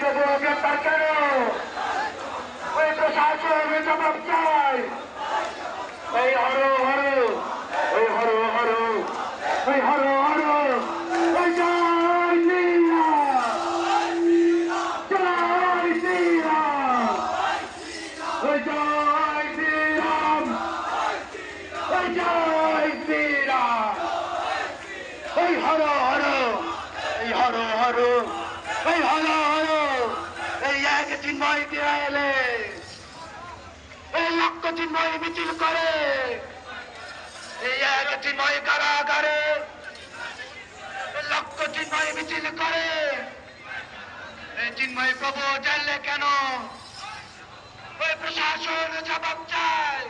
প্রভু গ্রেপ্তার কেন? ওই প্রশাসন জবাব চাই ওই হরো হরো। ওই হরো হরো। ওই হরো হরো। ওই হরো হরো। হরো হরো এই হরো হরো এই এক চিন্ময় দিয়া এলে এই লক্ষ চিন্ময় মিছিল করে। এই এক চিন্ময় কারাগারে। লক্ষ চিন্ময় মিছিল করে। এই চিন্ময় প্রভু জানলে কেন? ওই প্রশাসন জবাব চায়।